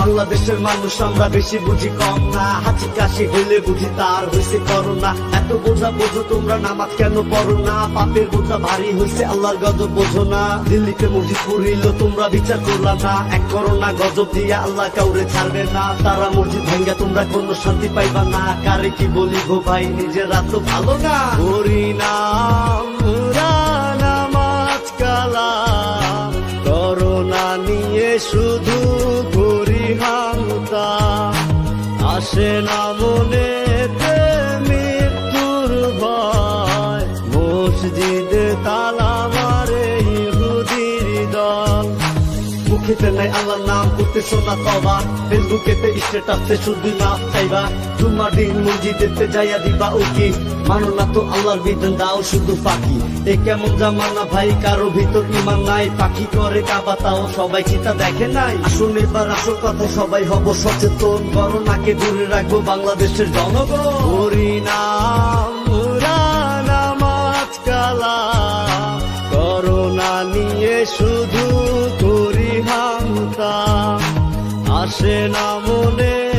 বাংলাদেশের মানুষ, আমরা বেশি বুঝি কম না। হাঁচি কাশি হইলে বুঝি তার হয়েছে করোনা এত বোঝা বোঝো তোমরা নামাজ কেন পড়ো না? পাপের বোঝা ভারী হয়েছে, আল্লাহর গজব বোঝো না। দিল্লিতে মসজিদ পুরিল তোমরা বিচার করলা না। এক করোনা গজব দিয়ে আল্লাহ কাউরে ছাড়বে না। তারা মসজিদ ভাঙ্গা, তোমরা কোনো শান্তি পাইবা না। কারে কি বলি গো ভাই, নিজেরা তো ভালো না। হরি নাম নামাজ কালা। করোনা নিয়ে শুধু আসে না মনে খেতে নাই আল্লাহ নাম করতেছো না তবা ফেসবুকেতে স্ট্যাটাসে শুধু না চাইবা। জুমার দিন মসজিদেতে যাইয়া দিবা উকি মানো না তো আল্লাহর বিধান, দাও শুধু পাখি এ কেমন জামানা ভাই, কারও ভিতর ইমান নাই। পাখি করে কাবা, তাও সবাই চিতা দেখে নাই। আসুন এবার আসল কথা, সবাই হব সচেতন। করোনাকে দূরে রাখব বাংলাদেশের জনগণ। হরিনাম নামাজ কালা। করোনা নিয়ে শুধু আসে না বলে